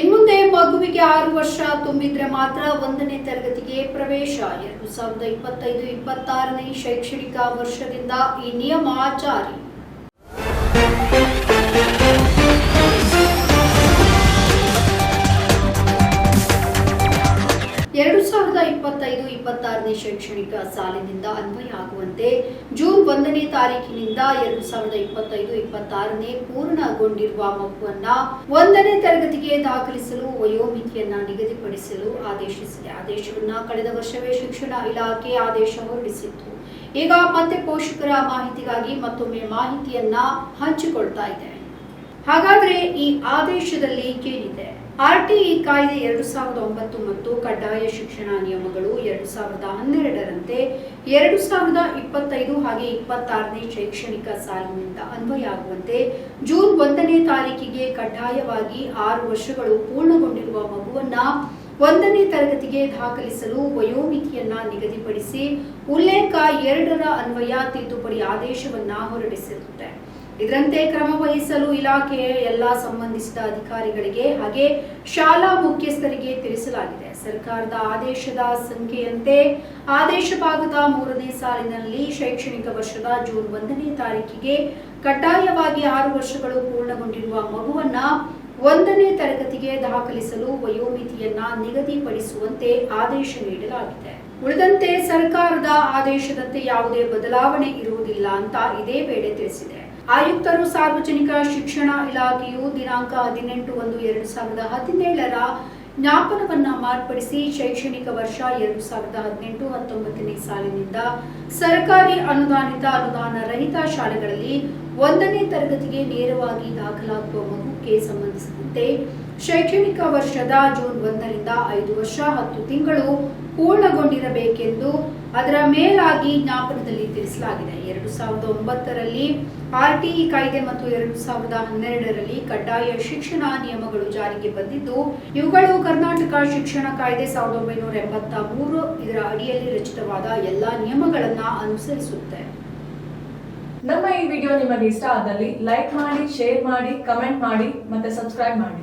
ಇನ್ಮುಂದೆ ಮಗುವಿಗೆ ಆರು ವರ್ಷ, ತುಂಬಿದ್ರೆ ಮಾತ್ರ ಒಂದನೇ ತರಗತಿಗೆ ಪ್ರವೇಶ. ಎರಡು ಸಾವಿರದ ಇಪ್ಪತ್ತೈದು, ಇಪ್ಪತ್ತಾರನೇ ಶೈಕ್ಷಣಿಕ ವರ್ಷದಿಂದ ಈ ನಿಯಮ ಜಾರಿ. ಸಾವಿರದ ಇಪ್ಪತ್ತೈದು, ಇಪ್ಪತ್ತಾರನೇ ಶೈಕ್ಷಣಿಕ ಸಾಲಿನಿಂದ ಅನ್ವಯ ಆಗುವಂತೆ ಜೂನ್ ಒಂದನೇ ತಾರೀಕಿನಿಂದ ಎರಡು ಸಾವಿರದ ಇಪ್ಪತ್ತೈದು, ಇಪ್ಪತ್ತಾರನೇ ಪೂರ್ಣಗೊಂಡಿರುವ ಮಗುವನ್ನ ಒಂದನೇ ತರಗತಿಗೆ ದಾಖಲಿಸಲು, ವಯೋಮಿತಿಯನ್ನ ನಿಗದಿಪಡಿಸಲು ಆದೇಶಿಸಿದೆ. ಆದೇಶವನ್ನ ಕಳೆದ ವರ್ಷವೇ ಶಿಕ್ಷಣ ಇಲಾಖೆ ಆದೇಶ ಹೊರಡಿಸಿತ್ತು. ಈಗ ಮತ್ತೆ ಪೋಷಕರ ಮಾಹಿತಿಗಾಗಿ ಮತ್ತೊಮ್ಮೆ ಮಾಹಿತಿಯನ್ನ ಹಂಚಿಕೊಳ್ತಾ ಇದೆ ಹಾಗಾದ್ರೆ ಈ ಆದೇಶದಲ್ಲಿ ಏನಿದೆ? ಆರ್ಟಿಇ ಕಾಯ್ದೆ ಎರಡು ಸಾವಿರದ ಒಂಬತ್ತು ಮತ್ತು ಕಡ್ಡಾಯ ಶಿಕ್ಷಣ ನಿಯಮಗಳು ಎರಡು ಸಾವಿರದ ಹನ್ನೆರಡರಂತೆ ಎರಡು ಸಾವಿರದ ಇಪ್ಪತ್ತೈದು ಹಾಗೆ ಇಪ್ಪತ್ತಾರನೇ ಶೈಕ್ಷಣಿಕ ಸಾಲಿನಿಂದ ಅನ್ವಯ ಆಗುವಂತೆ ಜೂನ್ ಒಂದನೇ ತಾರೀಕಿಗೆ ಕಡ್ಡಾಯವಾಗಿ ಆರು ವರ್ಷಗಳು ಪೂರ್ಣಗೊಂಡಿರುವ ಮಗುವನ್ನ ಒಂದನೇ ತರಗತಿಗೆ ದಾಖಲಿಸಲು ವಯೋಮಿತಿಯನ್ನ ನಿಗದಿಪಡಿಸಿ ಉಲ್ಲೇಖ ಎರಡರ ಅನ್ವಯ ತಿದ್ದುಪಡಿ ಆದೇಶವನ್ನ ಹೊರಡಿಸಿರುತ್ತೆ. ಇದರಂತೆ ಕ್ರಮ ವಹಿಸಲು ಇಲಾಖೆಯ ಎಲ್ಲಾ ಸಂಬಂಧಿಸಿದ ಅಧಿಕಾರಿಗಳಿಗೆ ಹಾಗೆ ಶಾಲಾ ಮುಖ್ಯಸ್ಥರಿಗೆ ತಿಳಿಸಲಾಗಿದೆ. ಸರ್ಕಾರದ ಆದೇಶದ ಸಂಖ್ಯೆಯಂತೆ ಆದೇಶ ಭಾಗದ ಮೂರನೇ ಸಾಲಿನಲ್ಲಿ ಶೈಕ್ಷಣಿಕ ವರ್ಷದ ಜೂನ್ ಒಂದನೇ ತಾರೀಕಿಗೆ ಕಡ್ಡಾಯವಾಗಿ ಆರು ವರ್ಷಗಳು ಪೂರ್ಣಗೊಂಡಿರುವ ಮಗುವನ್ನ ಒಂದನೇ ತರಗತಿಗೆ ದಾಖಲಿಸಲು ವಯೋಮಿತಿಯನ್ನ ನಿಗದಿಪಡಿಸುವಂತೆ ಆದೇಶ ನೀಡಲಾಗಿದೆ. ಉಳಿದಂತೆ ಸರ್ಕಾರದ ಆದೇಶದಂತೆ ಯಾವುದೇ ಬದಲಾವಣೆ ಇರುವುದಿಲ್ಲ ಅಂತ ಇದೇ ವೇಳೆ ತಿಳಿಸಿದೆ. ಆಯುಕ್ತರು ಸಾರ್ವಜನಿಕ ಶಿಕ್ಷಣ ಇಲಾಖೆಯು ದಿನಾಂಕ ಹದಿನೆಂಟು ಒಂದು ಎರಡು ಸಾವಿರದ ಹದಿನೇಳರ ಜ್ಞಾಪನವನ್ನ ಮಾರ್ಪಡಿಸಿ ಶೈಕ್ಷಣಿಕ ವರ್ಷ ಎರಡು ಸಾವಿರದ ಹದಿನೆಂಟು ಹತ್ತೊಂಬತ್ತನೇ ಸಾಲಿನಿಂದ ಸರ್ಕಾರಿ ಅನುದಾನಿತ ಅನುದಾನ ರಹಿತ ಶಾಲೆಗಳಲ್ಲಿ ಒಂದನೇ ತರಗತಿಗೆ ನೇರವಾಗಿ ದಾಖಲಾಗುವ ಮಗುಕ್ಕೆ ಸಂಬಂಧಿಸಿದಂತೆ ಶೈಕ್ಷಣಿಕ ವರ್ಷದ ಜೂನ್ ಒಂದರಿಂದ ಐದು ವರ್ಷ ಹತ್ತು ತಿಂಗಳು ಪೂರ್ಣಗೊಂಡಿರಬೇಕೆಂದು ಅದರ ಮೇಲಾಗಿ ಜ್ಞಾಪನದಲ್ಲಿ ತಿಳಿಸಲಾಗಿದೆ. ಎರಡು ಸಾವಿರದ ಒಂಬತ್ತರಲ್ಲಿ ಆರ್ಟಿಇ ಕಾಯ್ದೆ ಮತ್ತು ಎರಡು ಸಾವಿರದ ಹನ್ನೆರಡರಲ್ಲಿ ಕಡ್ಡಾಯ ಶಿಕ್ಷಣ ನಿಯಮಗಳು ಜಾರಿಗೆ ಬಂದಿದ್ದು, ಇವುಗಳು ಕರ್ನಾಟಕ ಶಿಕ್ಷಣ ಕಾಯ್ದೆ ಸಾವಿರದ ಒಂಬೈನೂರ ಎಂಬತ್ತ ಮೂರು ಇದರ ಅಡಿಯಲ್ಲಿ ರಚಿತವಾದ ಎಲ್ಲಾ ನಿಯಮಗಳನ್ನ ಅನುಸರಿಸುತ್ತೆ. ನಮ್ಮ ಈ ವಿಡಿಯೋ ನಿಮಗೆ ಇಷ್ಟ ಆದಲ್ಲಿ ಲೈಕ್ ಮಾಡಿ, ಶೇರ್ ಮಾಡಿ, ಕಮೆಂಟ್ ಮಾಡಿ ಮತ್ತೆ ಸಬ್ಸ್ಕ್ರೈಬ್ ಮಾಡಿ.